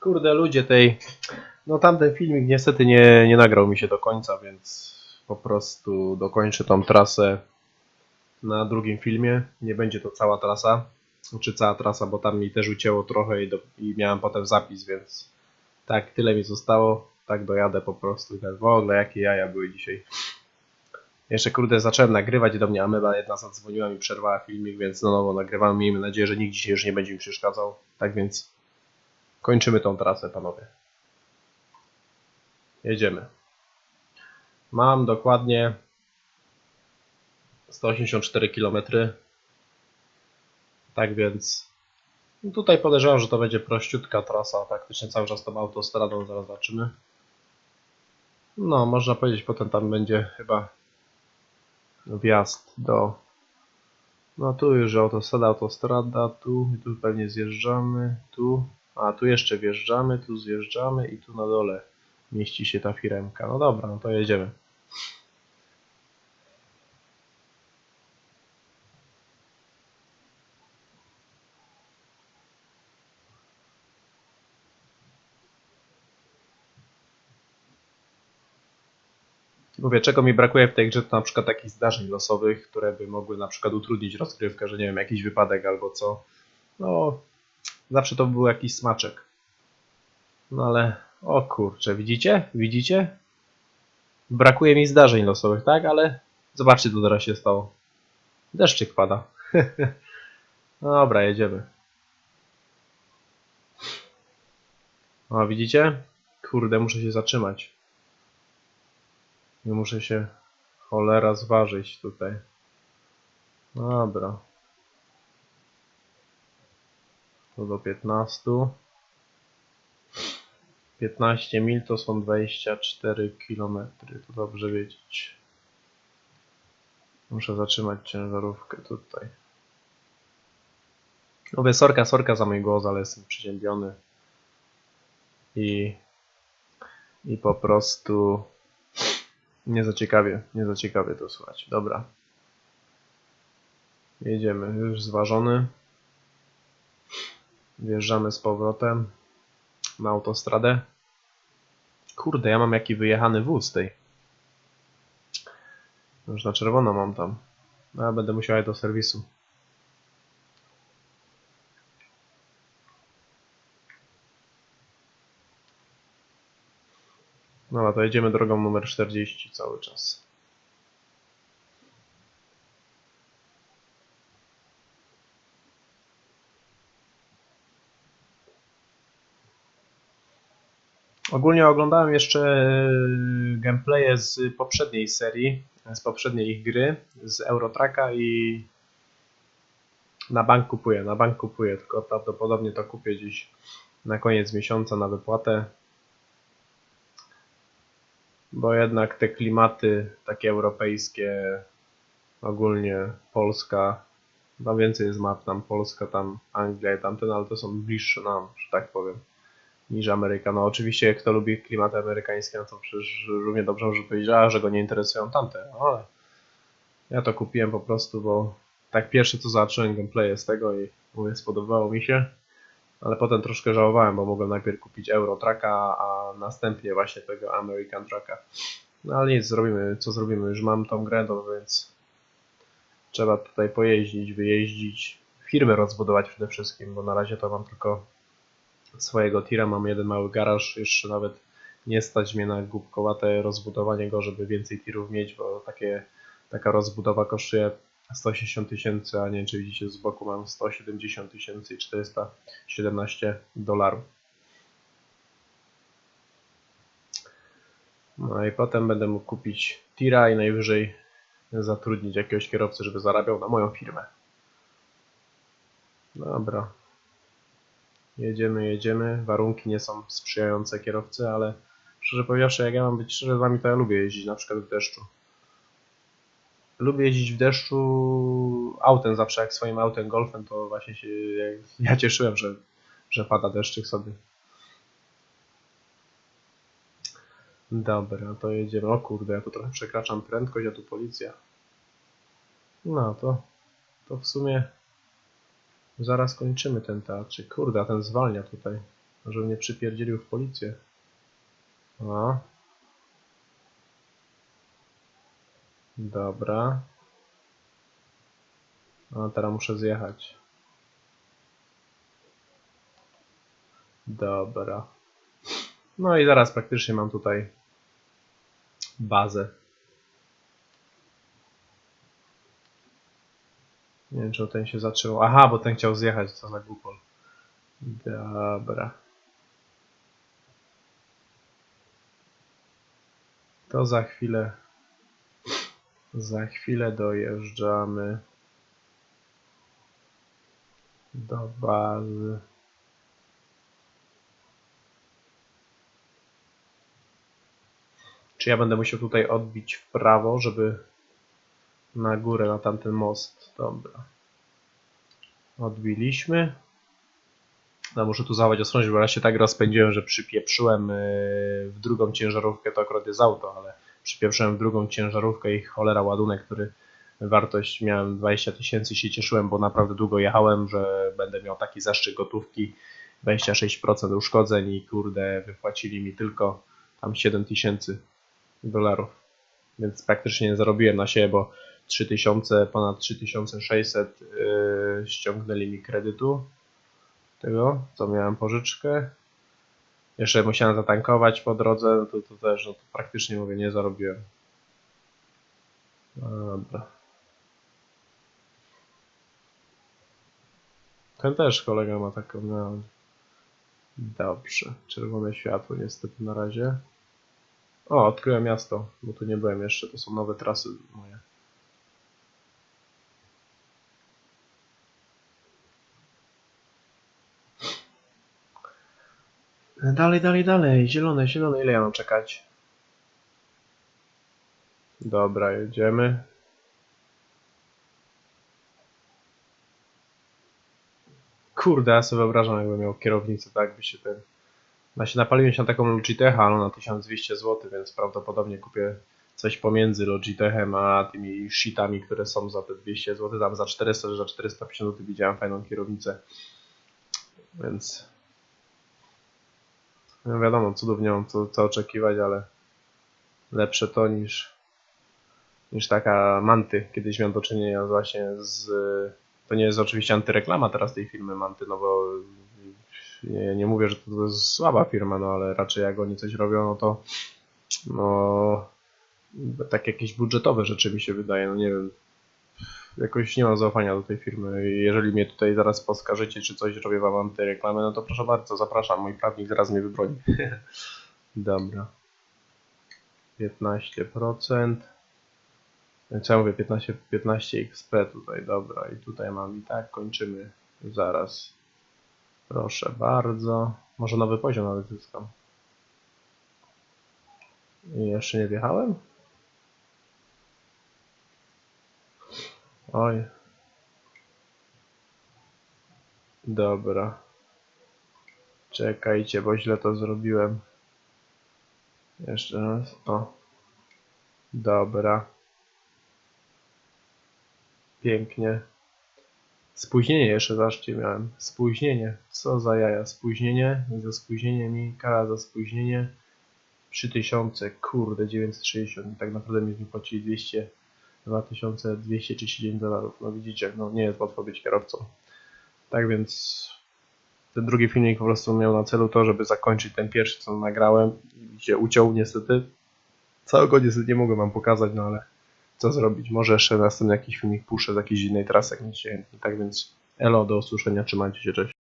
Kurde, ludzie tej... No tamten filmik niestety nie, nie nagrał mi się do końca, więc po prostu dokończę tą trasę na drugim filmie. Nie będzie to cała trasa, czy cała trasa, bo tam mi też ucięło trochę i, do, i miałem potem zapis, więc tak, tyle mi zostało. Tak dojadę po prostu. W ogóle jakie jaja były dzisiaj. Jeszcze kurde zacząłem nagrywać do mnie Ameba jedna zadzwoniła mi przerwała filmik, więc na nowo nagrywam. Miejmy nadzieję, że nikt dzisiaj już nie będzie mi przeszkadzał. Tak więc kończymy tą trasę, panowie. Jedziemy. Mam dokładnie 184 km. Tak więc no tutaj podejrzewam, że to będzie prościutka trasa, praktycznie cały czas tą autostradą, zaraz zobaczymy. No, można powiedzieć, potem tam będzie chyba wjazd do... No tu już autostrada, autostrada, tu, i tu pewnie zjeżdżamy, tu, a tu jeszcze wjeżdżamy, tu zjeżdżamy i tu na dole mieści się ta firemka. No dobra, no to jedziemy. Mówię, czego mi brakuje w tej grze, to na przykład takich zdarzeń losowych, które by mogły na przykład utrudnić rozgrywkę, że nie wiem, jakiś wypadek albo co. No, zawsze to był jakiś smaczek. No ale, o kurczę, widzicie? Widzicie? Brakuje mi zdarzeń losowych, tak? Ale zobaczcie, co teraz się stało. Deszczyk pada. no dobra, jedziemy. O, widzicie? Kurde, muszę się zatrzymać. Nie muszę się cholera zważyć tutaj. Dobra. To do 15. 15 mil to są 24 km. To dobrze wiedzieć. Muszę zatrzymać ciężarówkę tutaj. Mówię sorka, sorka za mój głos, ale jestem przeziębiony. I, i po prostu nie za ciekawie, nie za ciekawie to słuchać. Dobra. Jedziemy, już zważony. Wjeżdżamy z powrotem na autostradę. Kurde, ja mam jaki wyjechany wóz tej. Już na czerwono mam tam. No, ja będę musiał jechać do serwisu. No, to jedziemy drogą numer 40 cały czas. Ogólnie oglądałem jeszcze e, gameplaye z poprzedniej serii, z poprzedniej ich gry, z Eurotracka i na bank kupuję, na bank kupuję, tylko prawdopodobnie to kupię gdzieś na koniec miesiąca na wypłatę. Bo jednak te klimaty takie europejskie, ogólnie Polska, no więcej jest map tam Polska, tam Anglia i tamten, ale to są bliższe nam, że tak powiem, niż Ameryka. No oczywiście kto lubi klimaty amerykańskie, no to przecież równie dobrze może powiedzieć, że go nie interesują tamte, no, ale ja to kupiłem po prostu, bo tak pierwsze co zobaczyłem gameplay z tego i mówię, spodobało mi się ale potem troszkę żałowałem, bo mogłem najpierw kupić Euro Trucka, a następnie właśnie tego American Trucka. No ale nic, zrobimy, co zrobimy, już mam tą grę, no więc trzeba tutaj pojeździć, wyjeździć, firmę rozbudować przede wszystkim, bo na razie to mam tylko swojego tira, mam jeden mały garaż, jeszcze nawet nie stać mnie na głupkowate rozbudowanie go, żeby więcej tirów mieć, bo takie, taka rozbudowa kosztuje 160 tysięcy, a nie wiem czy widzicie z boku mam 170 tysięcy i 417 dolarów. No i potem będę mógł kupić tira i najwyżej zatrudnić jakiegoś kierowcę, żeby zarabiał na moją firmę. Dobra. Jedziemy, jedziemy. Warunki nie są sprzyjające kierowcy, ale szczerze powiedziawszy, jak ja mam być szczerze z wami, to ja lubię jeździć na przykład w deszczu lubię jeździć w deszczu autem zawsze, jak swoim autem golfem, to właśnie się ja cieszyłem, że, że pada deszczyk sobie. Dobra, to jedziemy. O kurde, ja tu trochę przekraczam prędkość, a tu policja. No to, to w sumie zaraz kończymy ten teatrzyk. Kurde, a ten zwalnia tutaj. Żeby mnie przypierdzielił w policję. O. Dobra. No teraz muszę zjechać. Dobra. No i zaraz praktycznie mam tutaj bazę. Nie wiem, czy ten się zatrzymał. Aha, bo ten chciał zjechać, co za głupol. Dobra. To za chwilę. Za chwilę dojeżdżamy do bazy. Czy ja będę musiał tutaj odbić w prawo, żeby na górę, na tamten most. Dobra. Odbiliśmy. No muszę tu zachować ostrożność, bo ja się tak rozpędziłem, że przypieprzyłem yy, w drugą ciężarówkę, to akurat jest auto, ale przypieprzyłem w drugą ciężarówkę i cholera ładunek, który wartość miałem 20 tysięcy się cieszyłem, bo naprawdę długo jechałem, że będę miał taki zaszczyt gotówki 26% uszkodzeń i kurde wypłacili mi tylko tam 7 tysięcy dolarów. Więc praktycznie nie zarobiłem na siebie, bo 3000, ponad 3600 yy, ściągnęli mi kredytu tego, co miałem pożyczkę. Jeszcze musiałem zatankować po drodze, no to, to też no to praktycznie mówię, nie zarobiłem. No Dobra. Ten też kolega ma taką, no. Dobrze. Czerwone światło niestety na razie. O, odkryłem miasto, bo tu nie byłem jeszcze, to są nowe trasy moje. Dalej, dalej, dalej. Zielone, zielone. Ile ja mam czekać? Dobra, jedziemy. Kurde, ja sobie wyobrażam, jakbym miał kierownicę, tak by się ten... Ja się napaliłem się na taką Logitecha, ale na 1200 zł, więc prawdopodobnie kupię coś pomiędzy Logitechem a tymi shitami, które są za te 200 zł. Tam za 400, że za 450 zł widziałem fajną kierownicę. Więc no wiadomo, cudów nie mam co, co oczekiwać, ale lepsze to niż, niż taka manty. Kiedyś miałem do czynienia właśnie z. To nie jest oczywiście antyreklama teraz tej firmy Manty, no bo nie, nie mówię, że to jest słaba firma, no ale raczej jak oni coś robią, no to no tak jakieś budżetowe rzeczy mi się wydaje, no nie wiem. Jakoś nie mam zaufania do tej firmy. Jeżeli mnie tutaj zaraz poskarżycie, czy coś robię wam antyreklamę, no to proszę bardzo, zapraszam. Mój prawnik zaraz mnie wybroni. Dobra. 15%. Co ja mówię? 15, 15 XP tutaj, dobra. I tutaj mam i tak kończymy zaraz. Proszę bardzo. Może nowy poziom nawet zyskam. I jeszcze nie wjechałem? Oj. Dobra. Czekajcie, bo źle to zrobiłem. Jeszcze raz. O. Dobra. Pięknie. Spóźnienie jeszcze zobaczcie miałem. Spóźnienie. Co za jaja. Spóźnienie. Za spóźnienie mi. Kara za spóźnienie. 3000. Kurde, 960. Tak naprawdę mi płacili 200. 2239 dolarów. No widzicie, no nie jest łatwo być kierowcą. Tak więc ten drugi filmik po prostu miał na celu to, żeby zakończyć ten pierwszy, co nagrałem się uciął niestety. Całego niestety nie mogę wam pokazać, no ale co zrobić? Może jeszcze następny jakiś filmik puszczę z jakiejś innej trasy, jak nie się Tak więc elo, do usłyszenia, trzymajcie się, cześć.